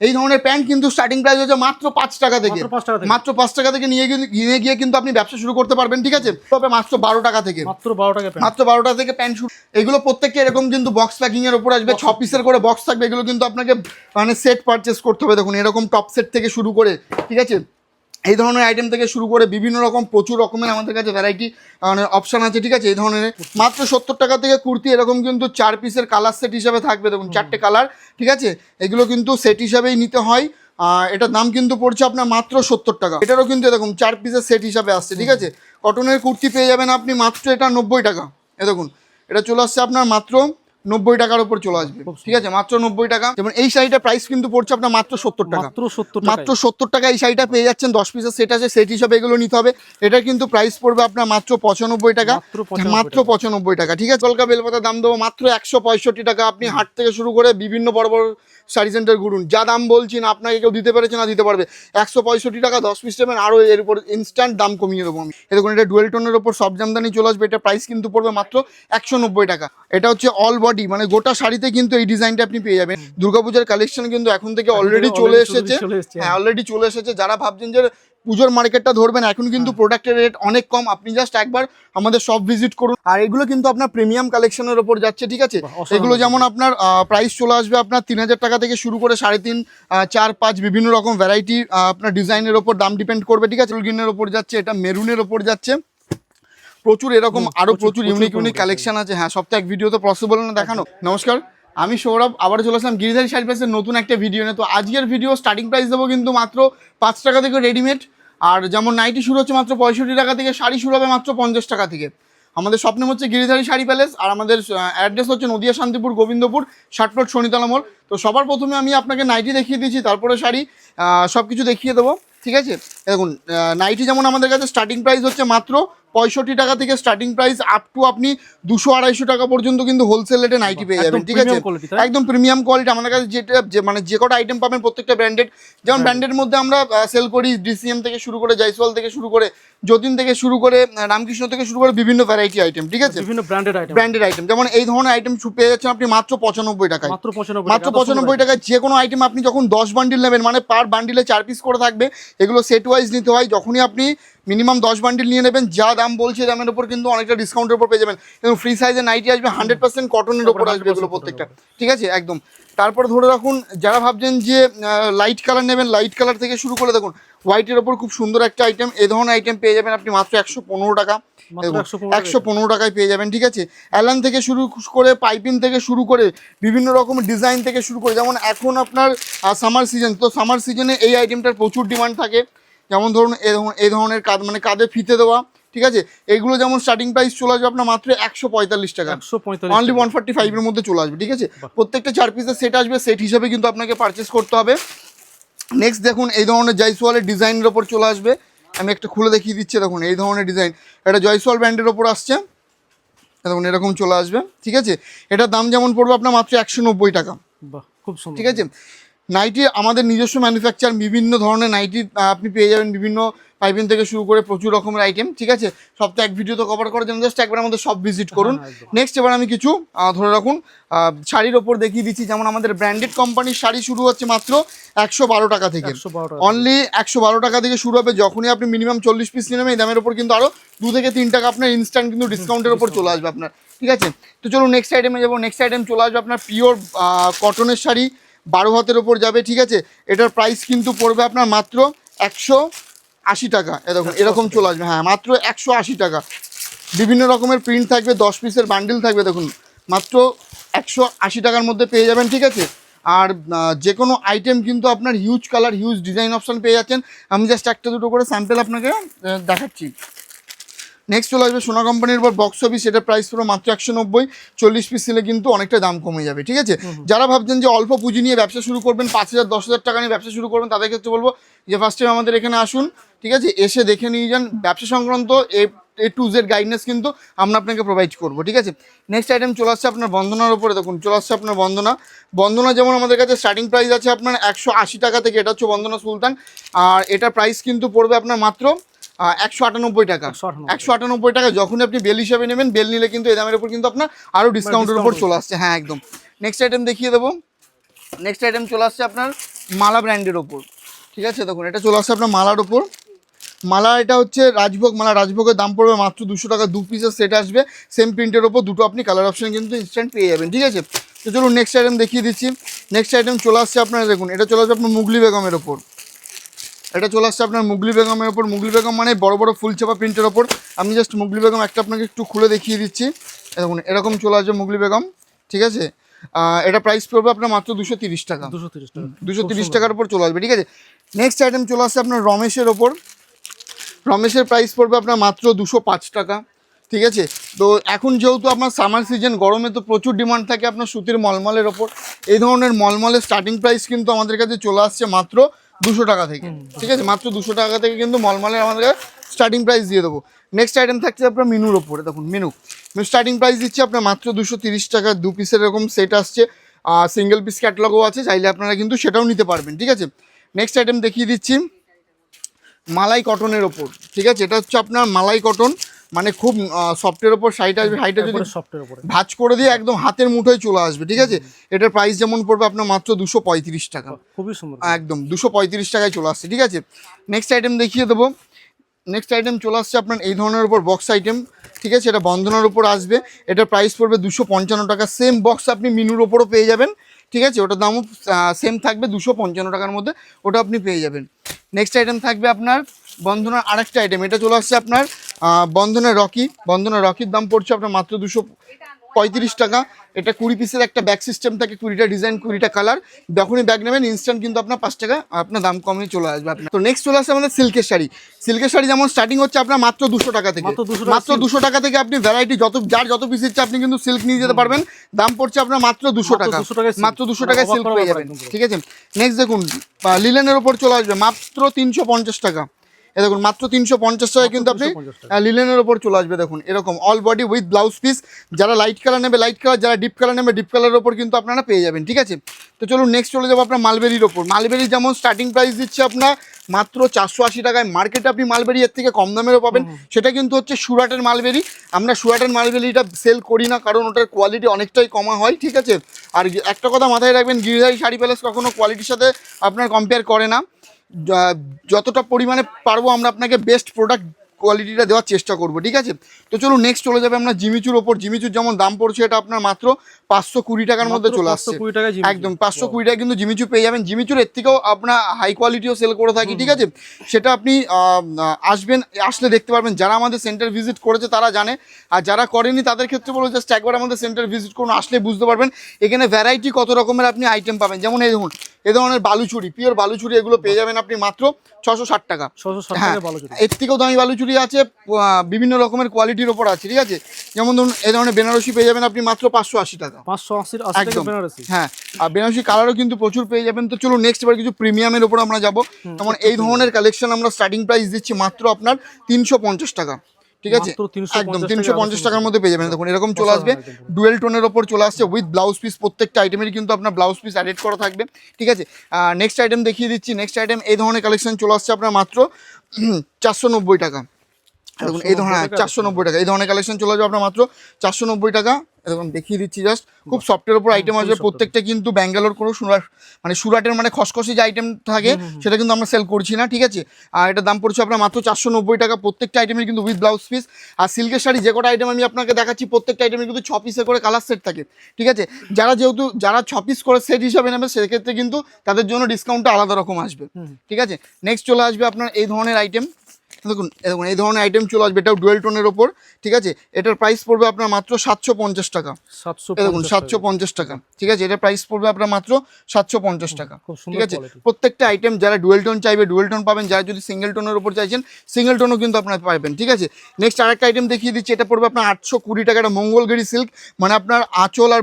এই ধরনের প্যান্ট কিন্তু স্টার্টিং প্রাইস হচ্ছে মাত্র পাঁচ টাকা থেকে। মাত্র পাঁচ টাকা থেকে। নিয়ে গিয়ে নিয়ে গিয়ে কিন্তু আপনি ব্যবসা শুরু করতে পারবেন ঠিক আছে? তবে মাত্র বারো টাকা থেকে। মাত্র বারো টাকা মাত্র বারো টাকা থেকে প্যান্ট শুরু। এগুলো প্রত্যেককে এরকম কিন্তু বক্স প্যাকিং এর উপর আসবে ছ পিসের করে বক্স থাকবে। এগুলো কিন্তু আপনাকে মানে সেট পারচেস করতে হবে। দেখুন এরকম টপ সেট থেকে শুরু করে ঠিক আছে? এই ধরনের আইটেম থেকে শুরু করে বিভিন্ন রকম, প্রচুর রকমের আমাদের কাছে ভ্যারাইটি মানে অপশান আছে, ঠিক আছে? এই ধরনের মাত্র সত্তর টাকা থেকে কুর্তি, এরকম কিন্তু চার পিসের কালার সেট হিসাবে থাকবে, দেখুন, চারটে কালার ঠিক আছে? এগুলো কিন্তু সেট হিসাবেই নিতে হয়। এটার দাম কিন্তু পড়ছে আপনার মাত্র সত্তর টাকা। এটারও কিন্তু এরকম চার পিসের সেট হিসাবে আসছে, ঠিক আছে? কটনের কুর্তি পেয়ে যাবেন আপনি মাত্র এটা নব্বই টাকা। এ দেখুন, এটা চলে আসছে আপনার মাত্র নব্বই টাকার উপর চলে আসবে। ঠিক আছে? মাত্র নব্বই টাকা। যেমন এই শাড়িটা প্রাইস কিন্তু পড়ছে আপনার মাত্র সত্তর টাকা। মাত্র সত্তর মাত্র সত্তর টাকা এই শাড়িটা পেয়ে যাচ্ছেন। দশ পিসের সেট আছে সেট হিসাবে এগুলো নিতে হবে। এটার কিন্তু প্রাইস পড়বে আপনার মাত্র পঁচানব্বই টাকা। মাত্র 95 মাত্র পঁচানব্বই টাকা। ঠিক আছে? কলকা বেলপাতার দাম দেবো। মাত্র একশো পঁয়ষট্টি টাকা আপনি হাট থেকে শুরু করে বিভিন্ন বড় বড় শাড়ি সেন্টার ঘুরুন। যা দাম বলছি না আপনাকে কেউ দিতে পেরেছে না দিতে পারবে। একশো পঁয়ষট্টি টাকা দশ পিস নেবেন আরও এর উপর ইনস্ট্যান্ট দাম কমিয়ে দেবো আমি। এ দেখুন এটা ডুয়েল টোনের ওপর সব জামদানি চলে আসবে। এটা প্রাইস কিন্তু পড়বে মাত্র একশো নব্বই টাকা। এটা হচ্ছে অল বডি মানে গোটা শাড়িতে কিন্তু এই ডিজাইনটা আপনি পেয়ে যাবেন। দুর্গাপূজার কালেকশন কিন্তু এখন থেকে অলরেডি চলে এসেছে। চলে এসেছে, হ্যাঁ। অলরেডি চলে এসেছে। যারা ভাবছেন যে পুজোর মার্কেটটা ধরবেন এখন কিন্তু প্রোডাক্টের রেট অনেক কম। আপনি জাস্ট একবার আমাদের শপ ভিজিট করুন। আর এগুলো কিন্তু আপনার প্রিমিয়াম কালেকশনের ওপর যাচ্ছে ঠিক আছে? এগুলো যেমন আপনার প্রাইস চলে আসবে আপনার তিন হাজার টাকা থেকে শুরু করে সাড়ে তিন চার পাঁচ বিভিন্ন রকম ভ্যারাইটি আপনার ডিজাইনের ওপর দাম ডিপেন্ড করবে ঠিক আছে? রুলগিনের ওপর যাচ্ছে এটা মেরুনের ওপর যাচ্ছে। প্রচুর এরকম হুম, আরও প্রচুর, প্রচুর প্রচুর ইউনিক ইউনিক কালেকশন আছে। হ্যাঁ সপ্তাহে এক ভিডিও তো পসিবল না দেখানো। নমস্কার আমি সৌরভ আবার চলে আসলাম গিরিধারী শাড়ি প্রাইসের নতুন একটা ভিডিও নিয়ে। তো আজকের ভিডিও স্টার্টিং প্রাইস দেবো কিন্তু মাত্র পাঁচ টাকা থেকে রেডিমেড আর যেমন নাইটি শুরু হচ্ছে মাত্র পঁয়ষট্টি টাকা থেকে, শাড়ি শুরু হবে মাত্র পঞ্চাশ টাকা থেকে। আমাদের স্বপ্ন হচ্ছে গিরিধারী শাড়ি প্যালেস আর আমাদের অ্যাড্রেস হচ্ছে নদিয়া শান্তিপুর, গোবিন্দপুর ষাটপ্লট শনিতলা মোড় তো সবার প্রথমে আমি আপনাকে নাইটি দেখিয়ে দিচ্ছি, তারপরে শাড়ি সব কিছু দেখিয়ে দেবো, ঠিক আছে? দেখুন নাইটি যেমন আমাদের কাছে স্টার্টিং প্রাইস হচ্ছে মাত্র পঁয়ষট্টি টাকা থেকে স্টার্টিং প্রাইস আপ টু আপনি দুশো আড়াইশো টাকা পর্যন্ত কিন্তু হোলসেল রেটে নাইটি পেয়ে যাবেন ঠিক আছে? একদম প্রিমিয়াম কোয়ালিটি আমাদের কাছে যেটা মানে যে কটা আইটেম পাবেন প্রত্যেকটা ব্র্যান্ডেড যেমন ব্র্যান্ডের মধ্যে আমরা সেল করি ডিসিএম থেকে শুরু করে জয়সওয়াল থেকে শুরু করে যতীন থেকে শুরু করে রামকৃষ্ণ থেকে শুরু করে বিভিন্ন ভ্যারাইটি আইটেম ঠিক আছে? বিভিন্ন ব্র্যান্ডেড আইটেম ব্র্যান্ডেড আইটেম যেমন এই ধরনের আইটেম পেয়ে যাচ্ছেন আপনি মাত্র পঁচানব্বই টাকায়। মাত্র পঁচানব্বই মাত্র পঁচানব্বই টাকায় যে কোনো আইটেম আপনি যখন দশ বান্ডিল নেবেন মানে পার বান্ডিলে চার পিস করে থাকবে এগুলো সেট ওয়াইজ নিতে হয় যখনই আপনি মিনিমাম দশ বান্ডিল নিয়ে নেবেন যা দাম বলছে দামের উপর কিন্তু অনেকটা ডিসকাউন্টের উপর পেয়ে যাবেন। এবং ফ্রি সাইজের নাইটি আসবে হান্ড্রেড পার্সেন্ট কটনের উপর আসবে এগুলো প্রত্যেকটা। ঠিক আছে? একদম। তারপরে ধরে রাখুন যারা ভাবছেন যে লাইট কালার নেবেন লাইট কালার থেকে শুরু করে দেখুন হোয়াইটের ওপর খুব সুন্দর একটা আইটেম এ ধরনের আইটেম পেয়ে যাবেন আপনি মাত্র একশো পনেরো টাকা। মাত্র দেখুন, 115 একশো পনেরো টাকায় পেয়ে যাবেন ঠিক আছে? অ্যালান থেকে শুরু করে পাইপিং থেকে শুরু করে বিভিন্ন রকম ডিজাইন থেকে শুরু করে যেমন এখন আপনার সামার সিজন তো সামার সিজনে এই আইটেমটার প্রচুর ডিমান্ড থাকে। যেমন ধরুন এই ধরুন- এই ধরনের কাজ মানে কাঁধে ফিতে দেওয়া ঠিক আছে? এগুলো যেমন স্টার্টিং প্রাইস চলে আসবে আপনার মাত্র একশো পঁয়তাল্লিশ টাকা। অনলি ওয়ান ফর্টি ফাইভের মধ্যে চলে আসবে ঠিক আছে? প্রত্যেকটা চার পিসের সেট আসবে সেট হিসাবে কিন্তু আপনাকে পারচেস করতে হবে। নেক্সট দেখুন এই ধরনের জয়সওয়ালের ডিজাইনের ওপর চলে আসবে। আমি একটা খুলে দেখিয়ে দিচ্ছি দেখুন এই ধরনের ডিজাইন এটা জয়সওয়াল ব্র্যান্ডের ওপর আসছে। দেখুন এরকম চলে আসবে ঠিক আছে? এটার দাম যেমন পড়বে আপনার মাত্র একশো নব্বই টাকা। বাহ খুব ঠিক আছে? নাইটি আমাদের নিজস্ব ম্যানুফ্যাকচার বিভিন্ন ধরনের নাইটি আপনি পেয়ে যাবেন বিভিন্ন পাইপিং থেকে শুরু করে প্রচুর রকমের আইটেম ঠিক আছে? সপ্তাহে এক ভিডিও তো কভার করার জন্য জাস্ট একবার আমাদের সব ভিজিট করুন। হ্যাঁ, নেক্সট এবার আমি কিছু ধরে রাখুন শাড়ির ওপর দেখিয়ে দিচ্ছি যেমন আমাদের ব্র্যান্ডেড কোম্পানির শাড়ি শুরু হচ্ছে মাত্র একশো বারো টাকা থেকে। একশো অনলি একশো বারো টাকা থেকে শুরু হবে যখনই আপনি মিনিমাম চল্লিশ পিস নেবেন এই দামের ওপর কিন্তু আরও দু থেকে তিন টাকা আপনার ইনস্ট্যান্ট কিন্তু ডিসকাউন্টের ওপর চলে আসবে আপনার ঠিক আছে? তো চলুন নেক্সট আইটেমে যাব নেক্সট আইটেম চলে আসবে আপনার পিওর কটনের শাড়ি। বারো হাতের ওপর যাবে ঠিক আছে? এটার প্রাইস কিন্তু পড়বে আপনার মাত্র একশো আশি টাকা। এরকম এরকম চলে আসবে। হ্যাঁ মাত্র একশো আশি টাকা। বিভিন্ন রকমের প্রিন্ট থাকবে দশ পিসের বান্ডিল থাকবে দেখুন। মাত্র একশো আশি টাকার মধ্যে পেয়ে যাবেন ঠিক আছে? আর যে কোনো আইটেম কিন্তু আপনার huge colour huge design option পেয়ে যাচ্ছেন। আমি জাস্ট একটা দুটো করে স্যাম্পেল আপনাকে দেখাচ্ছি। নেক্সট চলে আসবে সোনা কোম্পানির পর বক্স অফিস সেটার প্রাইস পুরো মাত্র একশো নব্বই চল্লিশ পিস নিলে কিন্তু অনেকটা দাম কমে যাবে ঠিক আছে? যারা ভাবছেন যে অল্প পুঁজি নিয়ে ব্যবসা শুরু করবেন পাঁচ হাজার দশ হাজার টাকা নিয়ে ব্যবসা শুরু করবেন তাদের ক্ষেত্রে বলব যে ফার্স্ট টাইম আমাদের এখানে আসুন ঠিক আছে? এসে দেখে নিয়ে যান ব্যবসা সংক্রান্ত A A to Z guidance কিন্তু আমরা আপনাকে প্রোভাইড করব ঠিক আছে? নেক্সট আইটেম চলে আসছে আপনার বন্দনার উপরে দেখুন চলে আসছে আপনার বন্দনা। বন্দনা যেমন আমাদের কাছে স্টার্টিং প্রাইস আছে আপনার একশো আশি টাকা থেকে এটা হচ্ছে বন্দনা সুলতান আর এটার প্রাইস কিন্তু পড়বে আপনার মাত্র একশো আটানব্বই টাকা। 198 একশো আটানব্বই টাকা যখন আপনি বেল হিসাবে নেবেন বেল নিলে কিন্তু এই দামের উপর কিন্তু আপনার আরও ডিসকাউন্টের উপর চলে আসছে। হ্যাঁ একদম। নেক্সট আইটেম দেখিয়ে দেবো। নেক্সট আইটেম চলে আসছে আপনার মালা ব্র্যান্ডের ওপর। ঠিক আছে দেখুন এটা চলে আসছে আপনার মালার ওপর। মালা এটা হচ্ছে রাজভোগ মালা রাজভোগের দাম পড়বে মাত্র দুশো টাকা দু পিসের সেট আসবে। সেম প্রিন্টের ওপর দুটো আপনি কালার অপশন কিন্তু ইনস্ট্যান্ট পেয়ে যাবেন। ঠিক আছে? তো চলুন নেক্সট আইটেম দেখিয়ে দিচ্ছি। নেক্সট আইটেম চলে আসছে আপনারা দেখুন এটা চলে আসবে আপনার মুগলি বেগমের ওপর। এটা চলে আসছে আপনার মুগলি বেগমের ওপর। মুগলি বেগম মানে বড় বড় ফুল চাপা প্রিন্টের ওপর। আমি জাস্ট মুগলি বেগম একটা আপনাকে একটু খুলে দেখিয়ে দিচ্ছি। দেখুন এরকম চলে আসবে মুগলি বেগম ঠিক আছে? এটা প্রাইস পড়বে আপনার মাত্র দুশো তিরিশ টাকা। দুশো তিরিশ টাকা। দুশো তিরিশ টাকার উপর চলে আসবে ঠিক আছে? নেক্সট আইটেম চলে আসছে আপনার রমেশের ওপর। রমেশের প্রাইস পড়বে আপনার মাত্র দুশো পাঁচ টাকা ঠিক আছে? তো এখন যেহেতু আপনার সামার সিজন গরমে তো প্রচুর ডিমান্ড থাকে আপনার সুতির মলমলের ওপর। এই ধরনের মলমলের স্টার্টিং প্রাইস কিন্তু আমাদের কাছে চলে আসছে মাত্র দুশো টাকা থেকে। ঠিক আছে মাত্র দুশো টাকা থেকে কিন্তু মলমলের আমাদের স্টার্টিং প্রাইস দিয়ে দেবো। নেক্সট আইটেম থাকছে আপনার মিনুর ওপরে দেখুন মিনু স্টার্টিং প্রাইস দিচ্ছে আপনার মাত্র দুশো তিরিশ টাকা দু পিসের এরকম সেট আসছে। আর সিঙ্গেল পিস ক্যাটলগও আছে চাইলে আপনারা কিন্তু সেটাও নিতে পারবেন ঠিক আছে? নেক্সট আইটেম দেখিয়ে দিচ্ছি মালাই কটনের ওপর ঠিক আছে? এটা হচ্ছে আপনার মালাই কটন মানে খুব সফটের ওপর সাইড আসবে হাইটে যদি সফটের উপরে। ভাঁজ করে দিয়ে একদম হাতের মুঠোয় চলে আসবে ঠিক আছে? এটার প্রাইস যেমন পড়বে আপনার মাত্র দুশো পঁয়ত্রিশ টাকা। খুবই সুন্দর একদম দুশো পঁয়ত্রিশ টাকায় চলে আসছে ঠিক আছে? নেক্সট আইটেম দেখিয়ে দেবো। নেক্সট আইটেম চলে আসছে আপনার এই ধরনের উপর বক্স আইটেম ঠিক আছে? এটা বন্ধনের উপর আসবে। এটার প্রাইস পড়বে দুশো পঞ্চান্ন টাকা। সেম বক্স আপনি মিনুর ওপরও পেয়ে যাবেন ঠিক আছে? ওটার দামও সেম থাকবে দুশো পঞ্চান্ন টাকার মধ্যে ওটা আপনি পেয়ে যাবেন। নেক্সট আইটেম থাকবে আপনার বন্ধনের আরেকটা আইটেম এটা চলে আসছে আপনার আহ, বন্ধনের রকি বন্ধনের রকির দাম পড়ছে আপনার মাত্র দুশো পঁয়ত্রিশ টাকা। এটা কুড়ি পিসের একটা ব্যাগ সিস্টেম থাকে কুড়িটা ডিজাইন কুড়িটা কালার যখনই ব্যাগ নেবেন ইনস্ট্যান্ট কিন্তু আপনার পাঁচ টাকা আপনার দাম কমে চলে আসবে আপনার। তো নেক্সট চলে আসছে আমাদের সিল্কের শাড়ি। সিল্কের শাড়ি যেমন স্টার্টিং হচ্ছে আপনার মাত্র দুশো টাকা থেকে। মাত্র 200 টাকা মাত্র দুশো টাকা থেকে আপনি ভ্যারাইটি যত যার যত পিস ইচ্ছে আপনি কিন্তু সিল্ক নিয়ে যেতে পারবেন। দাম পড়ছে আপনার মাত্র দুশো টাকা। 200 টাকায় মাত্র দুশো টাকায় সিল্ক পেয়ে যাবেন। ঠিক আছে? নেক্সট দেখুন লিলেনের ওপর চলে আসবে মাত্র তিনশো পঞ্চাশ টাকা। এ দেখুন মাত্র তিনশো পঞ্চাশ টাকায় কিন্তু আপনি 350 লিলেনের ওপর চলে আসবে দেখুন। এরকম all body with blouse piece যারা লাইট কালার নেবে লাইট কালার যারা ডিপ কালার নেবে ডিপ কালারের ওপর কিন্তু আপনারা পেয়ে যাবেন ঠিক আছে? তো চলুন নেক্সট চলে যাব আপনার মালবেরির ওপর। মালবেরি যেমন স্টার্টিং প্রাইস দিচ্ছে আপনার মাত্র চারশো আশি টাকায়। মার্কেটে আপনি মালবেরি এর থেকে কম দামেরও পাবেন। সেটা কিন্তু হচ্ছে সুরাটের মালবেরি আমরা সুরাটের মালবেরিটা সেল করি না কারণ ওটার কোয়ালিটি অনেকটাই কমা হয় ঠিক আছে? আর একটা কথা মাথায় রাখবেন গিরিধারী শাড়ি প্যালেস কখনো কোয়ালিটির সাথে আপনার কম্পেয়ার করে না। যতটা পরিমাণে পারব আমরা আপনাকে বেস্ট প্রোডাক্ট কোয়ালিটিটা দেওয়ার চেষ্টা করব ঠিক আছে? তো চলুন নেক্সট চলে যাবে আমরা জিমিচুর ওপর। জিমিচুর যেমন দাম পড়ছে এটা আপনার মাত্র পাঁচশো কুড়ি টাকার মধ্যে চলে 520 আসছে। একদম পাঁচশো কুড়ি টাকা কিন্তু জিমিচু পেয়ে যাবেন। জিমিচুর এর থেকেও আপনার হাই কোয়ালিটিও সেল করে থাকি ঠিক আছে? সেটা আপনি আসবেন আসলে দেখতে পারবেন। যারা আমাদের সেন্টার ভিজিট করেছে তারা জানে। আর যারা করেনি তাদের ক্ষেত্রে বলব জাস্ট একবার আমাদের সেন্টার ভিজিট করুন আসলে বুঝতে পারবেন এখানে ভ্যারাইটি কত রকমের আপনি আইটেম পাবেন। যেমন এই দেখুন এ ধরনের বালুচুরি পিওর বালুচুরি এগুলো পেয়ে যাবেন আপনি মাত্র ছশো ষাট টাকা। ছশো ষাট হ্যাঁ টাকা এর থেকেও দামি বালুচুরি আছে বিভিন্ন রকমের কোয়ালিটির ওপর আছে ঠিক আছে? যেমন ধরুন এই ধরনের বেনারসি পেয়ে যাবেন আপনি মাত্র পাঁচশো আশি টাকা। পাঁচশো আশি একদম। হ্যাঁ আর বেনারসি কালারও কিন্তু প্রচুর পেয়ে যাবেন। তো চলুন নেক্সট এবার কিছু প্রিমিয়ামের উপর আমরা যাব। যেমন এই ধরনের কালেকশন আমরা স্টার্টিং প্রাইস দিচ্ছি মাত্র আপনার তিনশো পঞ্চাশ টাকা ঠিক আছে? একদম তিনশো পঞ্চাশ টাকার মধ্যে পেয়ে যাবেন। দেখুন এরকম চলে আসবে। ডুয়েল টোনের ওপর চলে আসছে উইথ ব্লাউজ পিস প্রত্যেকটা আইটেমেরই কিন্তু আপনার ব্লাউজ পিস অ্যাডেড করা থাকবে ঠিক আছে? নেক্সট আইটেম দেখিয়ে দিচ্ছি। নেক্সট আইটেম এই ধরনের কালেকশন চলে আসছে আপনার মাত্র চারশো নব্বই টাকা। দেখুন এই ধরনের চারশো নব্বই টাকা এই ধরনের কালেকশন চলে যাবে আপনার মাত্র চারশো নব্বই টাকা। দেখুন দেখিয়ে দিচ্ছি জাস্ট খুব সফটের উপর আইটেম আসবে প্রত্যেকটা কিন্তু ব্যাঙ্গালোর কোনো সুরাট মানে সুরাটের মানে খসখসি যে আইটেম থাকে সেটা কিন্তু আমরা সেল করছি না ঠিক আছে? আর এটা দাম পড়ছে আপনার মাত্র চারশো নব্বই টাকা প্রত্যেকটা আইটেমের কিন্তু উইথ ব্লাউজ পিস আর সিল্কের শাড়ি যে কটা আইটেম আমি আপনাকে দেখাচ্ছি প্রত্যেকটা আইটেমের কিন্তু ছ পিসের করে কালার সেট থাকে ঠিক আছে? যারা যেহেতু যারা ছ পিস করে সেট হিসাবে নেবে সেক্ষেত্রে কিন্তু তাদের জন্য ডিসকাউন্টটা আলাদা রকম আসবে ঠিক আছে? নেক্সট চলে আসবে আপনার এই ধরনের আইটেম দেখুন দেখুন এই ধরনের আইটেম চলে আসবে এটাও ডুয়েল টোনের ওপর ঠিক আছে? এটার প্রাইস পড়বে আপনার মাত্র সাতশো পঞ্চাশ টাকা। সাতশো দেখুন সাতশো পঞ্চাশ টাকা ঠিক আছে? এটার প্রাইস পড়বে আপনার মাত্র সাতশো পঞ্চাশ টাকা ঠিক আছে? প্রত্যেকটা আইটেম যারা ডুয়েল টোন চাইবে ডুয়েল টোন পাবেন যারা যদি সিঙ্গেল টোনের ওপর চাইছেন সিঙ্গেল টোনও কিন্তু আপনার পাবেন ঠিক আছে? নেক্সট আরেকটা আইটেম দেখিয়ে দিচ্ছি এটা পড়বে আপনার আটশো কুড়ি টাকা একটা মঙ্গলগিরি সিল্ক মানে আপনার আঁচল আর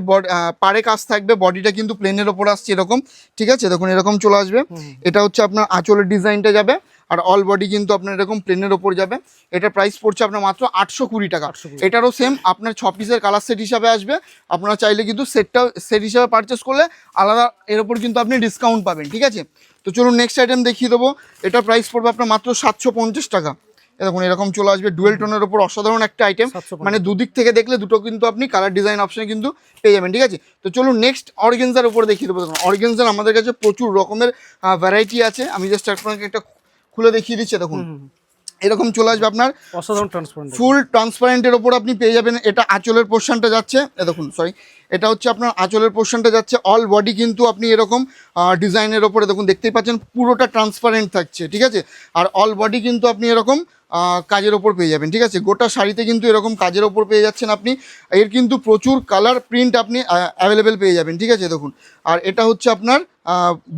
পাড়ে কাজ থাকবে বডিটা কিন্তু প্লেনের ওপর আসছে এরকম ঠিক আছে? দেখুন এরকম চলে আসবে। এটা হচ্ছে আপনার আঁচলের ডিজাইনটা যাবে। আর অল বডি কিন্তু আপনার এরকম প্লেনের ওপর যাবে। এটার প্রাইস পড়ছে আপনার মাত্র আটশো কুড়ি টাকা। 820 এটারও সেম আপনার ছ পিসের কালার সেট হিসাবে আসবে। আপনারা চাইলে কিন্তু সেটটা সেট হিসাবে পারচেস করলে আলাদা এর ওপর কিন্তু আপনি ডিসকাউন্ট পাবেন ঠিক আছে? তো চলুন নেক্সট আইটেম দেখিয়ে দেবো। এটা প্রাইস পড়বে আপনার মাত্র সাতশো পঞ্চাশ টাকা। দেখুন এরকম চলে আসবে। ডুয়েল টোনের ওপর অসাধারণ একটা আইটেম মানে দুদিক থেকে দেখলে দুটো কিন্তু আপনি কালার ডিজাইন অপশনে কিন্তু পেয়ে যাবেন ঠিক আছে? তো চলুন নেক্সট অর্গেনজার উপর দেখিয়ে দেবো। দেখুন অর্গেনজার আমাদের কাছে প্রচুর রকমের ভ্যারাইটি আছে। আমি জাস্ট আপনাকে একটা খুলে দেখিয়ে দিচ্ছে দেখুন। এরকম চলে আসবে আপনার অসাধারণ ট্রান্সপারেন্ট ফুল ট্রান্সপারেন্টের ওপর আপনি পেয়ে যাবেন এটা আঁচলের পোর্শনটা যাচ্ছে এ দেখুন সরি এটা হচ্ছে আপনার আঁচলের পোর্শনটা যাচ্ছে অল বডি কিন্তু আপনি এরকম ডিজাইনের ওপরে দেখুন দেখতেই পাচ্ছেন পুরোটা ট্রান্সপারেন্ট থাকছে ঠিক আছে? আর অল বডি কিন্তু আপনি এরকম কাজের ওপর পেয়ে যাবেন ঠিক আছে? গোটা শাড়িতে কিন্তু এরকম কাজের ওপর পেয়ে যাচ্ছেন আপনি। এর কিন্তু প্রচুর কালার প্রিন্ট আপনি অ্যাভেলেবেল পেয়ে যাবেন ঠিক আছে? দেখুন আর এটা হচ্ছে আপনার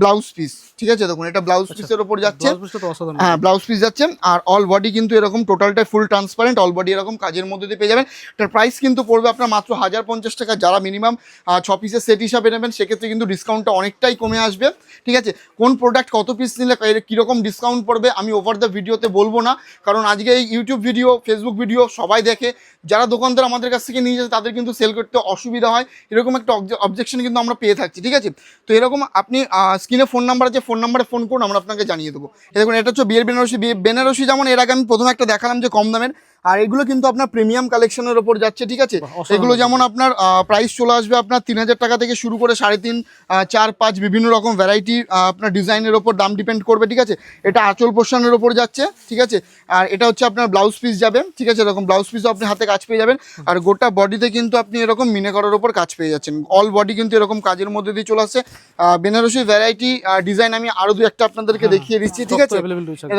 ব্লাউজ পিস ঠিক আছে? দেখুন এটা ব্লাউজ পিসের ওপর যাচ্ছে। হ্যাঁ ব্লাউজ পিস যাচ্ছে আর অল বডি কিন্তু এরকম টোটালটা ফুল ট্রান্সপারেন্ট অল বডি এরকম কাজের মধ্যে দিয়ে পেয়ে যাবেন। এটার প্রাইস কিন্তু পড়বে আপনার মাত্র হাজার পঞ্চাশ টাকা। যারা মিনিমাম ছ পিসের সেট হিসাবে নেবেন সেক্ষেত্রে কিন্তু ডিসকাউন্টটা অনেকটাই কমে আসবে ঠিক আছে? কোন প্রোডাক্ট কত পিস নিলে কীরকম ডিসকাউন্ট পড়বে আমি ওভার দ্য ভিডিওতে বলব না কারণ আজকে এই ইউটিউব ভিডিও ফেসবুক ভিডিও সবাই দেখে যারা দোকানদার আমাদের কাছ থেকে নিয়ে যায় তাদের কিন্তু সেল করতে অসুবিধা হয়। এরকম একটা অবজেকশন কিন্তু আমরা পেয়ে থাকছি ঠিক আছে? তো এরকম আপনি স্ক্রিনে ফোন নাম্বার আছে ফোন নাম্বারে ফোন করুন আমরা আপনাকে জানিয়ে দেবো। দেখুন এটা হচ্ছে বিয়ের বেনারসি বিয়ে বেনারসি যেমন এর আগে আমি প্রথমে একটা দেখালাম যে কম দামের আর এগুলো কিন্তু আপনার প্রিমিয়াম কালেকশনের ওপর যাচ্ছে ঠিক আছে? এগুলো যেমন আপনার প্রাইস চলে আসবে আপনার তিন হাজার টাকা থেকে শুরু করে সাড়ে তিন চার পাঁচ বিভিন্ন রকম ভ্যারাইটি আপনার ডিজাইনের ওপর দাম ডিপেন্ড করবে ঠিক আছে? এটা আঁচল পোর্শনের ওপর যাচ্ছে ঠিক আছে? আর এটা হচ্ছে আপনার ব্লাউজ পিস যাবে ঠিক আছে? এরকম ব্লাউজ পিসও আপনি হাতে কাজ পেয়ে যাবেন। আর গোটা বডিতে কিন্তু আপনি এরকম মিনে করার ওপর কাজ পেয়ে যাচ্ছেন। অল বডি কিন্তু এরকম কাজের মধ্যে দিয়ে চলে আসছে। বেনারসি ভ্যারাইটি ডিজাইন আমি আরও দু একটা আপনাদেরকে দেখিয়ে দিচ্ছি ঠিক আছে?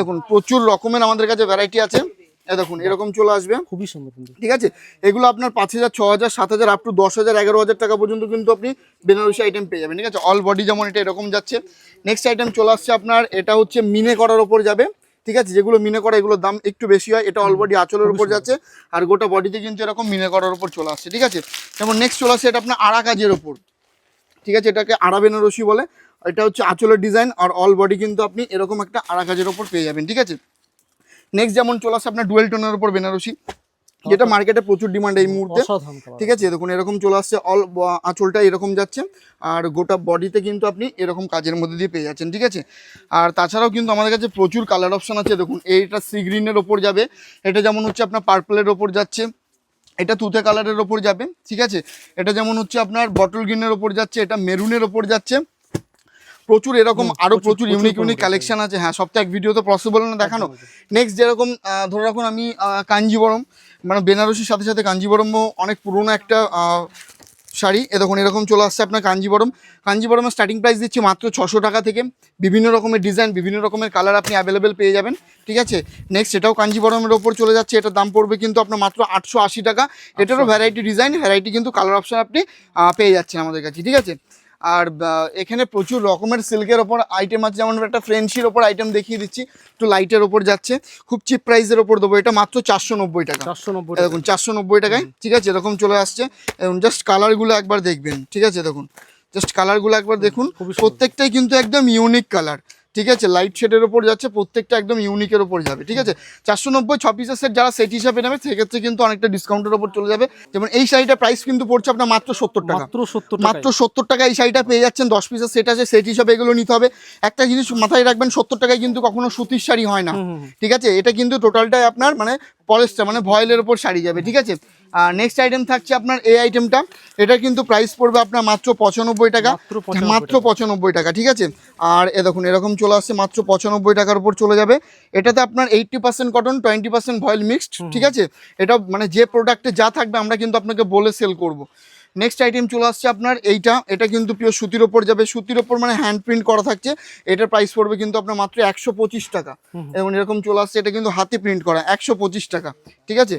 দেখুন প্রচুর রকমের আমাদের কাছে ভ্যারাইটি আছে। দেখুন এরকম চলে আসবে। খুবই সুন্দর ঠিক আছে? এগুলো আপনার পাঁচ হাজার ছ হাজার সাত হাজার আপ টু দশ হাজার এগারো হাজার টাকা পর্যন্ত কিন্তু আপনি বেনারসি আইটেম পেয়ে যাবেন ঠিক আছে? অল বডি যেমন এটা এরকম যাচ্ছে। নেক্সট আইটেম চলে আসছে আপনার এটা হচ্ছে মিনে করার ওপর যাবে। ঠিক আছে? যেগুলো মিনে করা এগুলোর দাম একটু বেশি হয়। এটা অলরেডি আঁচলের উপর যাচ্ছে আর গোটা বডিতে কিন্তু এরকম মিনে করার উপর চলে আসছে ঠিক আছে? যেমন নেক্সট চলে আসছে এটা আপনার আড়া কাজের উপর ঠিক আছে? এটাকে আড়া বেনারসি বলে। এটা হচ্ছে আঁচলের ডিজাইন আর অল বডি কিন্তু আপনি এরকম একটা আড়া কাজের ওপর পেয়ে যাবেন ঠিক আছে? নেক্সট যেমন চলে আসছে আপনার ডুয়েল টোনের উপর বেনারসি। যেটা মার্কেটে প্রচুর ডিমান্ড এই মুহূর্তে। ঠিক আছে দেখুন এরকম চলে আসছে অল আঁচলটা এরকম যাচ্ছে আর গোটা বডিতে কিন্তু আপনি এরকম কাজের মধ্যে দিয়ে পেয়ে যাচ্ছেন ঠিক আছে? আর তাছাড়াও কিন্তু আমাদের কাছে প্রচুর কালার অপশন আছে দেখুন এইটা সি গ্রিনের ওপর যাবে এটা যেমন হচ্ছে আপনার পার্পলের ওপর যাচ্ছে এটা তুতে কালারের ওপর যাবে ঠিক আছে? এটা যেমন হচ্ছে আপনার বটল গ্রিনের ওপর যাচ্ছে এটা মেরুনের ওপর যাচ্ছে প্রচুর এরকম আরও প্রচুর- ইউনিক ইউনিক কালেকশন আছে। হ্যাঁ সপ্তাহে এক ভিডিও তো পসিবল না দেখানো। নেক্সট যেরকম ধরে রাখুন আমি কাঞ্জিবরম মানে বেনারসির সাথে সাথে কাঞ্জিবরমও অনেক পুরনো একটা শাড়ি। এ দেখুন এরকম চলে আসছে আপনার কাঞ্জিবরম। কাঞ্জিবরমের স্টার্টিং প্রাইস দিচ্ছি মাত্র ছশো টাকা থেকে। বিভিন্ন রকমের ডিজাইন বিভিন্ন রকমের কালার আপনি অ্যাভেলেবেল পেয়ে যাবেন। ঠিক আছে? নেক্সট এটাও কাঞ্জিবরমের ওপর চলে যাচ্ছে। এটার দাম পড়বে কিন্তু আপনার মাত্র আটশো আশি টাকা। এটারও ভ্যারাইটি ডিজাইন ভ্যারাইটি কিন্তু কালার অপশান আপনি পেয়ে যাচ্ছেন আমাদের কাছে। ঠিক আছে? আর এখানে প্রচুর রকমের সিল্কের ওপর আইটেম আছে। যেমন একটা ফ্রেন্সির ওপর আইটেম দেখিয়ে দিচ্ছি। একটু লাইটের ওপর যাচ্ছে। খুব চিপ প্রাইসের ওপর দেবো। এটা মাত্র চারশো নব্বই টাকা। চারশো নব্বই দেখুন চারশো নব্বই টাকায় ঠিক আছে? এরকম চলে আসছে। এবং জাস্ট কালারগুলো একবার দেখবেন ঠিক আছে? দেখুন জাস্ট কালারগুলো একবার দেখুন। প্রত্যেকটাই কিন্তু একদম ইউনিক কালার ঠিক আছে লাইট শেডের ওপর যাচ্ছে প্রত্যেকটা একদম ইউনিকের ওপর যাবে ঠিক আছে? চারশো নব্বই ছ পিসের সেট যারা সেট হিসাবে নেবে সেক্ষেত্রে কিন্তু অনেকটা ডিসকাউন্টের ওপর চলে যাবে। যেমন এই শাড়িটা প্রাইস কিন্তু পড়ছে আপনার মাত্র সত্তর টাকা। মাত্র সত্তর মাত্র সত্তর টাকা এই শাড়িটা পেয়ে যাচ্ছেন দশ পিসের সেট আছে সেট হিসাবে এগুলো নিতে হবে। একটা জিনিস মাথায় রাখবেন সত্তর টাকায় কিন্তু কখনো সুতির শাড়ি হয় না। ঠিক আছে? এটা কিন্তু টোটালটাই আপনার মানে পলেস্টার মানে ভয়েলের ওপর শাড়ি যাবে ঠিক আছে? নেক্সট আইটেম থাকছে আপনার এই আইটেমটা এটা কিন্তু প্রাইস পড়বে আপনার মাত্র পঁচানব্বই টাকা। মাত্র পঁচানব্বই টাকা। ঠিক আছে? আর এ দেখুন এরকম চলে আসছে মাত্র পঁচানব্বই টাকার উপর চলে যাবে। এটাতে আপনার eighty percent cotton twenty percent voile mixed ঠিক আছে? এটা মানে যে প্রোডাক্টে যা থাকবে আমরা কিন্তু আপনাকে বলে সেল করব। নেক্সট আইটেম চলে আসছে আপনার এইটা। এটা কিন্তু পিওর সুতির ওপর যাবে। সুতির ওপর মানে হ্যান্ড প্রিন্ট করা থাকছে। এটার প্রাইস পড়বে কিন্তু আপনার মাত্র একশো পঁচিশ টাকা। এবং এরকম চলে আসছে এটা কিন্তু হাতে প্রিন্ট করা একশো পঁচিশ টাকা। ঠিক আছে?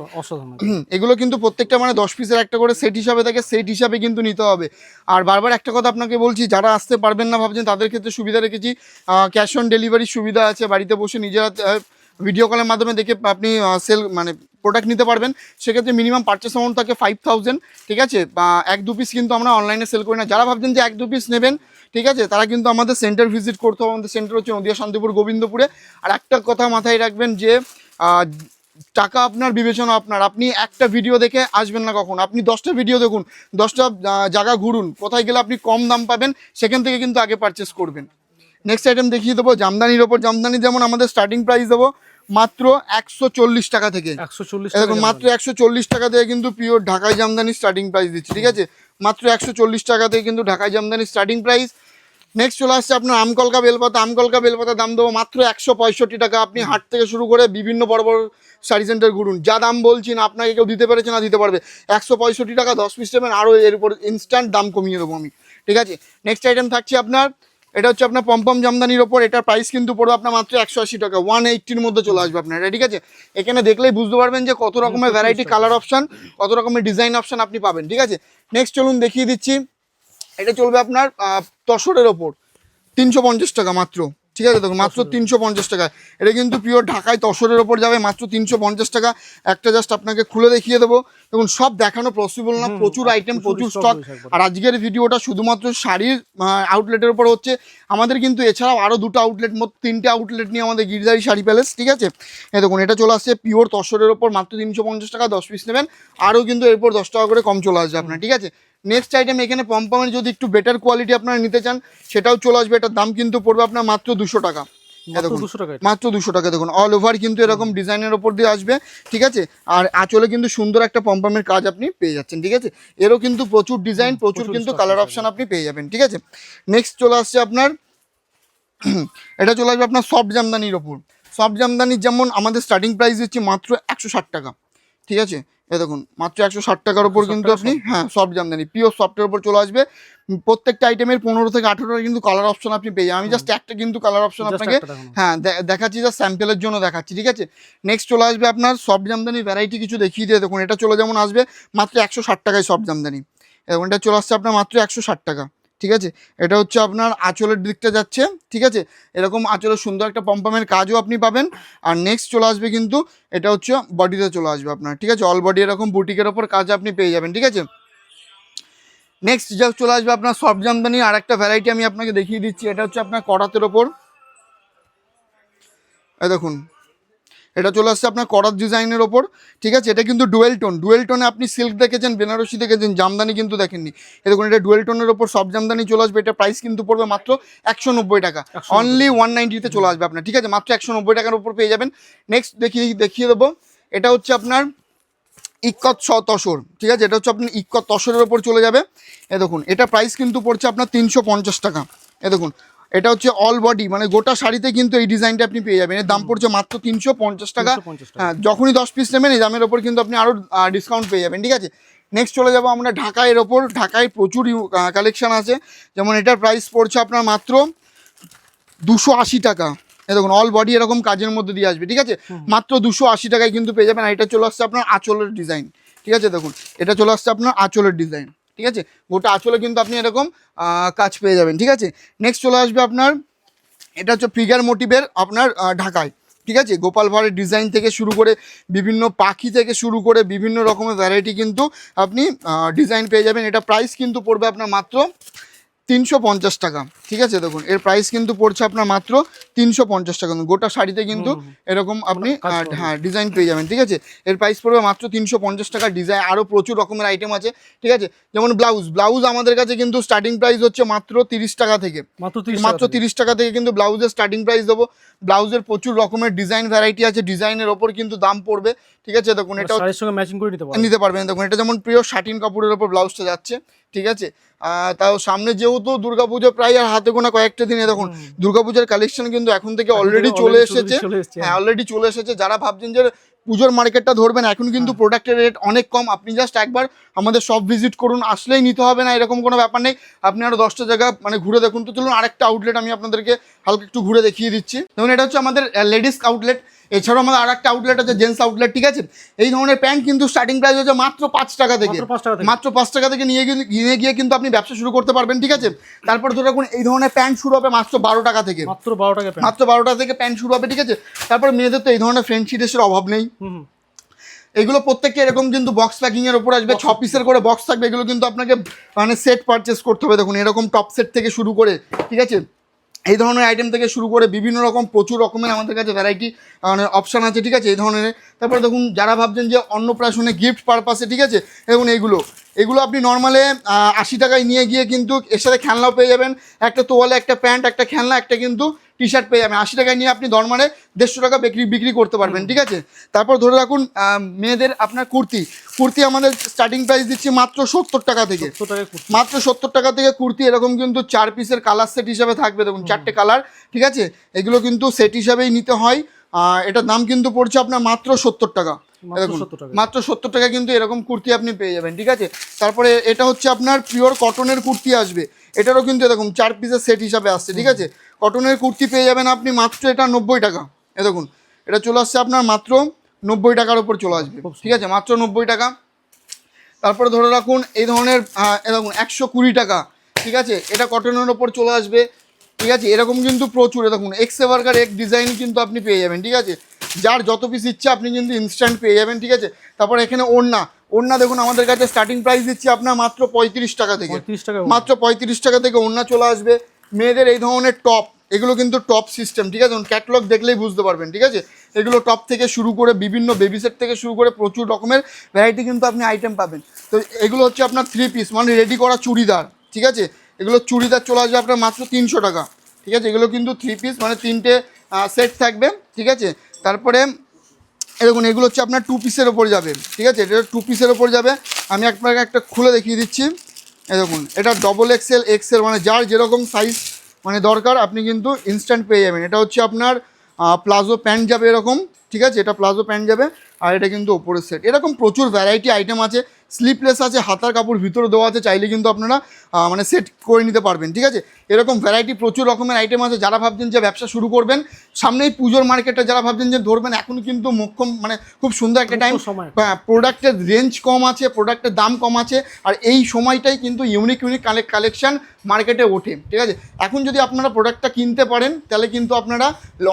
এগুলো কিন্তু প্রত্যেকটা মানে দশ পিসের একটা করে সেট হিসাবে থাকে। সেট হিসাবে কিন্তু নিতে হবে। আর বারবার একটা কথা আপনাকে বলছি যারা আসতে পারবেন না ভাবছেন তাদের ক্ষেত্রে সুবিধা রেখেছি। ক্যাশ অন ডেলিভারির সুবিধা আছে। বাড়িতে বসে নিজেরা ভিডিও কলের মাধ্যমে দেখে আপনি সেল মানে প্রোডাক্ট নিতে পারবেন। সেক্ষেত্রে মিনিমাম পারচেস অ্যামাউন্ট থাকে ফাইভ থাউজেন্ড ঠিক আছে? এক দু পিস কিন্তু আমরা অনলাইনে সেল করি না। যারা ভাবছেন যে এক দু পিস নেবেন, ঠিক আছে? তারা কিন্তু আমাদের সেন্টার ভিজিট করতে হবে। আমাদের সেন্টার হচ্ছে নদিয়া, শান্তিপুর, গোবিন্দপুরে। আর একটা কথা মাথায় রাখবেন যে টাকা আপনার, বিবেচনা আপনার। আপনি একটা ভিডিও দেখে আসবেন না কখন? আপনি দশটা ভিডিও দেখুন, দশটা জায়গা ঘুরুন। কোথায় গেলে আপনি কম দাম পাবেন, সেখান থেকে কিন্তু আগে পারচেস করবেন। নেক্সট আইটেম দেখিয়ে দেবো, জামদানির ওপর। জামদানি যেমন আমাদের স্টার্টিং প্রাইস দেবো মাত্র একশো চল্লিশ টাকা থেকে। একশো চল্লিশ এই দেখুন মাত্র একশো চল্লিশ টাকা থেকে কিন্তু পিওর ঢাকাই জামদানি স্টার্টিং প্রাইস দিচ্ছি ঠিক আছে? মাত্র একশো চল্লিশ টাকা থেকে কিন্তু ঢাকাই জামদানি স্টার্টিং প্রাইস নেক্সট চলে আসছে আপনার আমকলকা বেলপাতা। আমকলকা বেলপাতার দাম দেবো মাত্র একশো পঁয়ষট্টি টাকা। আপনি হাট থেকে শুরু করে বিভিন্ন বড় বড় শাড়ি সেন্টার ঘুরুন। যা দাম বলছি না আপনাকে কেউ দিতে পেরেছে না দিতে পারবে। একশো পঁয়ষট্টি টাকা দশ পিস নেবেন আরও এর উপর ইনস্ট্যান্ট দাম কমিয়ে দেবো আমি ঠিক আছে? নেক্সট আইটেম থাকছে আপনার এটা হচ্ছে আপনার পম্পম জামদানির ওপর, এটার প্রাইস কিন্তু পড়বে আপনার মাত্র একশো আশি টাকা ওয়ান এইট্টির মধ্যে চলে আসবে আপনার। এটা ঠিক আছে? এখানে দেখলেই বুঝতে পারবেন যে কত রকমের ভ্যারাইটি কালার অপশান কত রকমের ডিজাইন অপশান আপনি পাবেন, ঠিক আছে? নেক্সট চলুন দেখিয়ে দিচ্ছি। এটা চলবে আপনার তসরের ওপর, তিনশো পঞ্চাশ টাকা মাত্র। ঠিক আছে দেখুন মাত্র তিনশো পঞ্চাশ টাকা। এটা কিন্তু পিওর ঢাকায় তসরের ওপর যাবে মাত্র তিনশো পঞ্চাশ টাকা। একটা জাস্ট আপনাকে খুলে দেখিয়ে দেবো। দেখুন সব দেখানো পসিবল না প্রচুর আইটেম প্রচুর স্টক আর আজকের ভিডিওটা শুধুমাত্র শাড়ির আউটলেটের উপর হচ্ছে। আমাদের কিন্তু এছাড়াও আরও দুটো আউটলেট মোট তিনটে আউটলেট নিয়ে আমাদের গিরজারি শাড়ি প্যালেস ঠিক আছে? এই দেখুন এটা চলে আসছে পিওর তসরের ওপর মাত্র তিনশো পঞ্চাশ টাকা দশ পিস নেবেন। আরও কিন্তু এরপর দশ টাকা করে কম চলে আসবে আপনার ঠিক আছে? নেক্সট আইটেম এখানে পম্পমের যদি একটু বেটার কোয়ালিটি আপনারা নিতে চান সেটাও চলে আসবে। এটার দাম কিন্তু পড়বে আপনার মাত্র দুশো টাকা। মাত্র দুশো টাকা। দেখুন অল ওভার কিন্তু এরকম ডিজাইনের ওপর দিয়ে আসবে ঠিক আছে? আর আঁচলে কিন্তু সুন্দর একটা পম্পামের কাজ আপনি পেয়ে যাচ্ছেন ঠিক আছে? এরও কিন্তু প্রচুর ডিজাইন প্রচুর কিন্তু কালার অপশান আপনি পেয়ে যাবেন ঠিক আছে? নেক্সট চলে আসছে আপনার এটা চলে আসবে আপনার সফট জামদানির ওপর। সফট জামদানির যেমন আমাদের স্টার্টিং প্রাইস দিচ্ছি মাত্র একশো ষাট টাকা। ঠিক আছে? এ দেখুন মাত্র একশো ষাট টাকার ওপর কিন্তু আপনি হ্যাঁ সফট জামদানি পিওর সফটের ওপর চলে আসবে। প্রত্যেকটা আইটেমের পনেরো থেকে আঠেরোটা কিন্তু কালার অপশন আপনি পেয়ে যাবেন। আমি জাস্ট একটা কিন্তু কালার অপশন আপনাকে হ্যাঁ দেখাচ্ছি জাস্ট স্যাম্পেলের জন্য দেখাচ্ছি ঠিক আছে? নেক্সট চলে আসবে আপনার সফট জামদানি ভ্যারাইটি কিছু দেখিয়ে দিয়ে দেখুন। এটা চলে যেমন আসবে মাত্র একশো ষাট টাকায় সফট জামদানি এবং এটা চলে আসছে আপনার মাত্র একশো ষাট টাকা। ঠিক আছে? এটা হচ্ছে আপনার আঁচলের দিকটা যাচ্ছে, ঠিক আছে? এরকম আঁচলের সুন্দর একটা পম্পামের কাজও আপনি পাবেন। আর নেক্সট চলে আসবে কিন্তু এটা হচ্ছে বডিতে চলে আসবে আপনার, ঠিক আছে? অল বডি এরকম বুটিকের ওপর কাজ আপনি পেয়ে যাবেন, ঠিক আছে? নেক্সট যা চলে আসবে আপনার সফট জামদানি আর একটা ভ্যারাইটি আমি আপনাকে দেখিয়ে দিচ্ছি, এটা হচ্ছে আপনার করাতের ওপর। দেখুন এটা চলে আসছে আপনার করাত ডিজাইনের ওপর ঠিক আছে? এটা কিন্তু ডুয়েল টোন ডুয়েল টোনে আপনি সিল্ক দেখেছেন বেনারসি দেখেছেন জামদানি কিন্তু দেখেননি। এ দেখুন এটা ডুয়েল টোনের ওপর সব জামদানি চলে আসবে এটা প্রাইস কিন্তু পড়বে মাত্র একশো নব্বই টাকা। 190 অনলি ওয়ান নাইনটিতে চলে আসবে আপনার ঠিক আছে? মাত্র একশো নব্বই টাকার উপর পেয়ে যাবেন। নেক্সট দেখিয়ে দেখিয়ে দেবো। এটা হচ্ছে আপনার ইক্কত ছ তসর ঠিক আছে? এটা হচ্ছে আপনার ইক্কত তসরের ওপর চলে যাবে। এ দেখুন এটা প্রাইস কিন্তু পড়ছে আপনার তিনশো পঞ্চাশ টাকা। এ দেখুন এটা হচ্ছে অল বডি মানে গোটা শাড়িতে কিন্তু এই ডিজাইনটা আপনি পেয়ে যাবেন। এর দাম পড়ছে মাত্র তিনশো পঞ্চাশ টাকা। হ্যাঁ যখনই দশ পিস নেবেন এই দামের ওপর কিন্তু আপনি আরও ডিসকাউন্ট পেয়ে যাবেন ঠিক আছে? নেক্সট চলে যাব আমরা ঢাকায়ের ওপর। ঢাকায় প্রচুর কালেকশন আছে। যেমন এটার প্রাইস পড়ছে আপনার মাত্র দুশো আশি টাকা। দেখুন অল বডি এরকম কাজের মধ্যে দিয়ে আসবে ঠিক আছে? মাত্র দুশো আশি টাকায় কিন্তু পেয়ে যাবেন। আর এটা চলে আসছে আপনার আঁচলের ডিজাইন ঠিক আছে? দেখুন এটা চলে আসছে আপনার আঁচলের ডিজাইন ঠিক আছে? গোটা আঁচলে কিন্তু আপনি এরকম কাজ পেয়ে যাবেন, ঠিক আছে? নেক্সট চলে আসবে আপনার, এটা হচ্ছে ফিগার মোটিভের আপনার ঢাকায়, ঠিক আছে? গোপাল ভাঁড়ের ডিজাইন থেকে শুরু করে বিভিন্ন পাখি থেকে শুরু করে বিভিন্ন রকমের ভ্যারাইটি কিন্তু আপনি ডিজাইন পেয়ে যাবেন। এটা প্রাইস কিন্তু পড়বে আপনার মাত্র তিনশো পঞ্চাশ টাকা। ঠিক আছে দেখুন এর প্রাইস কিন্তু পড়ছে আপনার মাত্র তিনশো পঞ্চাশ টাকা। গোটা শাড়িতে কিন্তু এরকম আপনি হ্যাঁ ডিজাইন পেয়ে যাবেন ঠিক আছে? এর প্রাইস পড়বে মাত্র তিনশো পঞ্চাশ টাকা। ডিজাইন আরও প্রচুর রকমের আইটেম আছে ঠিক আছে? যেমন ব্লাউজ ব্লাউজ আমাদের কাছে কিন্তু স্টার্টিং প্রাইস হচ্ছে মাত্র তিরিশ টাকা থেকে। মাত্র তিরিশ টাকা থেকে। কিন্তু ব্লাউজের স্টার্টিং প্রাইস দেবো। ব্লাউজের প্রচুর রকমের ডিজাইন ভ্যারাইটি আছে। ডিজাইনের ওপর কিন্তু দাম পড়বে ঠিক আছে? দেখুন এটা সঙ্গে ম্যাচিং করে নিতে পারবেন নিতে পারবেন। দেখুন এটা যেমন প্রিয় শাটিন কাপড়ের ওপর ব্লাউজটা যাচ্ছে ঠিক আছে? তাও সামনে যেহেতু দুর্গাপুজো প্রায় আর হাতে গোনা কয়েকটা দিনে দেখুন দুর্গাপূজার কালেকশন কিন্তু এখন থেকে অলরেডি চলে এসেছে। হ্যাঁ অলরেডি চলে এসেছে। যারা ভাবছেন যে পুজোর মার্কেটটা ধরবেন এখন কিন্তু হ্যাঁ। প্রোডাক্টের রেট অনেক কম। আপনি জাস্ট একবার আমাদের সব ভিজিট করুন আসলেই নিতে হবে না এরকম কোনো ব্যাপার নেই। আপনি আরও দশটা জায়গা মানে ঘুরে দেখুন। তো চলুন আরেকটা আউটলেট আমি আপনাদেরকে হালকা একটু ঘুরে দেখিয়ে দিচ্ছি। যেমন এটা হচ্ছে আমাদের লেডিস আউটলেট এছাড়াও আমাদের আর একটা আউটলেট আছে জেন্টস আউটলেট ঠিক আছে? এই ধরনের প্যান্ট কিন্তু স্টার্টিং প্রাইস হচ্ছে মাত্র পাঁচ টাকা থেকে। মাত্র পাঁচ টাকা থেকে। নিয়ে গিয়ে নিয়ে গিয়ে কিন্তু আপনি ব্যবসা শুরু করতে পারবেন ঠিক আছে? তারপর ধরে রাখুন এই ধরনের প্যান্ট শুরু হবে মাত্র বারো টাকা থেকে। মাত্র বারো টাকা প্যান্ট মাত্র বারো টাকা থেকে প্যান্ট শুরু হবে ঠিক আছে? তারপর মেয়েদের তো এই ধরনের ফ্রেন্ডশি ড্রেসের অভাব নেই। এগুলো প্রত্যেকটা এরকম কিন্তু বক্স প্যাকিং এর উপর আসবে ছ পিসের করে বক্স থাকবে এগুলো কিন্তু আপনাকে মানে সেট পারচেস করতে হবে। দেখুন এরকম টপ সেট থেকে শুরু করে ঠিক আছে? এই ধরনের আইটেম থেকে শুরু করে বিভিন্ন রকম প্রচুর রকমের আমাদের কাছে ভ্যারাইটি মানে অপশান আছে, ঠিক আছে? এই ধরনের। তারপরে দেখুন, যারা ভাবছেন যে অন্নপ্রাশনে গিফট পারপাসে ঠিক আছে? দেখুন এইগুলো। এগুলো আপনি নর্মালে আশি টাকায় নিয়ে গিয়ে কিন্তু এর সাথে খেলনাও পেয়ে যাবেন। একটা তোয়ালে একটা প্যান্ট, একটা খেলনা, একটা কিন্তু টি শার্ট পেয়ে যাবেন। আশি টাকায় নিয়ে আপনি দরমারে দেড়শো টাকা বিক্রি বিক্রি করতে পারবেন ঠিক আছে? তারপর ধরে রাখুন মেয়েদের আপনার কুর্তি। কুর্তি আমাদের স্টার্টিং প্রাইস দিচ্ছি মাত্র সত্তর টাকা থেকে। মাত্র সত্তর টাকা থেকে কুর্তি এরকম কিন্তু চার পিসের কালার সেট হিসাবে থাকবে দেখুন চারটে কালার ঠিক আছে? এগুলো কিন্তু সেট হিসাবেই নিতে হয়। এটার দাম কিন্তু পড়ছে আপনার মাত্র সত্তর টাকা। মাত্র দেখুন 70 টাকা। মাত্র সত্তর টাকা কিন্তু এরকম কুর্তি আপনি পেয়ে যাবেন ঠিক আছে? তারপরে এটা হচ্ছে আপনার পিওর কটনের কুর্তি আসবে। এটারও কিন্তু এরকম চার পিসের সেট হিসাবে আসছে ঠিক আছে? কটনের কুর্তি পেয়ে যাবেন আপনি মাত্র এটা নব্বই টাকা। এ দেখুন এটা চলে আসছে আপনার মাত্র নব্বই টাকার উপর চলে আসবে ঠিক আছে? মাত্র নব্বই টাকা। তারপরে ধরে রাখুন এই ধরনের দেখুন একশো কুড়ি টাকা ঠিক আছে? এটা কটনের ওপর চলে আসবে। ঠিক আছে? এরকম কিন্তু প্রচুর দেখুন এক্স এভারকার এক ডিজাইন কিন্তু আপনি পেয়ে যাবেন ঠিক আছে? যার যত পিস ইচ্ছে আপনি কিন্তু ইনস্ট্যান্ট পেয়ে যাবেন ঠিক আছে? তারপর এখানে ওড়না ওড়না দেখুন আমাদের কাছে স্টার্টিং প্রাইস দিচ্ছি আপনার মাত্র পঁয়ত্রিশ টাকা থেকে। মাত্র পঁয়ত্রিশ টাকা থেকে ওড়না চলে আসবে। মেয়েদের এই ধরনের টপ এগুলো কিন্তু টপ সিস্টেম ঠিক আছে? ক্যাটলগ দেখলেই বুঝতে পারবেন ঠিক আছে? এগুলো টপ থেকে শুরু করে বিভিন্ন বেবি সেট থেকে শুরু করে প্রচুর রকমের ভ্যারাইটি কিন্তু আপনি আইটেম পাবেন। তো এগুলো হচ্ছে আপনার থ্রি পিস মানে রেডি করা চুড়িদার ঠিক আছে? এগুলো চুড়িদার চলে আসবে আপনার মাত্র তিনশো টাকা, ঠিক আছে? এগুলো কিন্তু থ্রি পিস মানে তিনটে সেট থাকবে, ঠিক আছে? তারপরে, এ দেখুন, এগুলো হচ্ছে আপনার টু পিসের ওপর যাবে, ঠিক আছে? এটা টু পিসের ওপর যাবে। আমি আপনাকে একটা খুলে দেখিয়ে দিচ্ছি। দেখুন, এটা ডবল এক্সেল এক্সেল মানে যার যেরকম সাইজ মানে দরকার, আপনি কিন্তু ইনস্ট্যান্ট পেয়ে যাবেন। এটা হচ্ছে আপনার প্লাজো প্যান্ট যাবে এরকম, ঠিক আছে? এটা প্লাজো প্যান্ট যাবে, আর এটা কিন্তু ওপরের সেট এরকম প্রচুর ভ্যারাইটি আইটেম আছে। স্লিপলেস আছে হাতার কাপড় ভিতরে দেওয়া আছে চাইলে কিন্তু আপনারা মানে সেট করে নিতে পারবেন ঠিক আছে? এরকম ভ্যারাইটি প্রচুর রকমের আইটেম আছে যারা ভাবছেন যে ব্যবসা শুরু করবেন সামনেই পুজোর মার্কেটটা যারা ভাবছেন যে ধরবেন এখন কিন্তু মোক্ষম মানে খুব সুন্দর একটা টাইম। প্রোডাক্টের রেঞ্জ কম আছে প্রোডাক্টের দাম কম আছে আর এই সময়টাই কিন্তু ইউনিক ইউনিক কালেকশন মার্কেটে ওঠে ঠিক আছে? এখন যদি আপনারা প্রোডাক্টটা কিনতে পারেন তাহলে কিন্তু আপনারা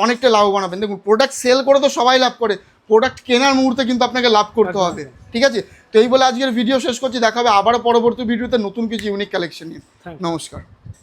অনেকটা লাভবান হবেন। দেখুন প্রোডাক্ট সেল করে তো সবাই লাভ করে প্রোডাক্ট কেনার মুহূর্তে কিন্তু আপনাকে লাভ করতে হবে। ঠিক আছে? তো এই বলে আজকের ভিডিও শেষ করছি। দেখাবে আবারও পরবর্তী ভিডিওতে নতুন কিছু ইউনিক কালেকশন নিয়ে। নমস্কার।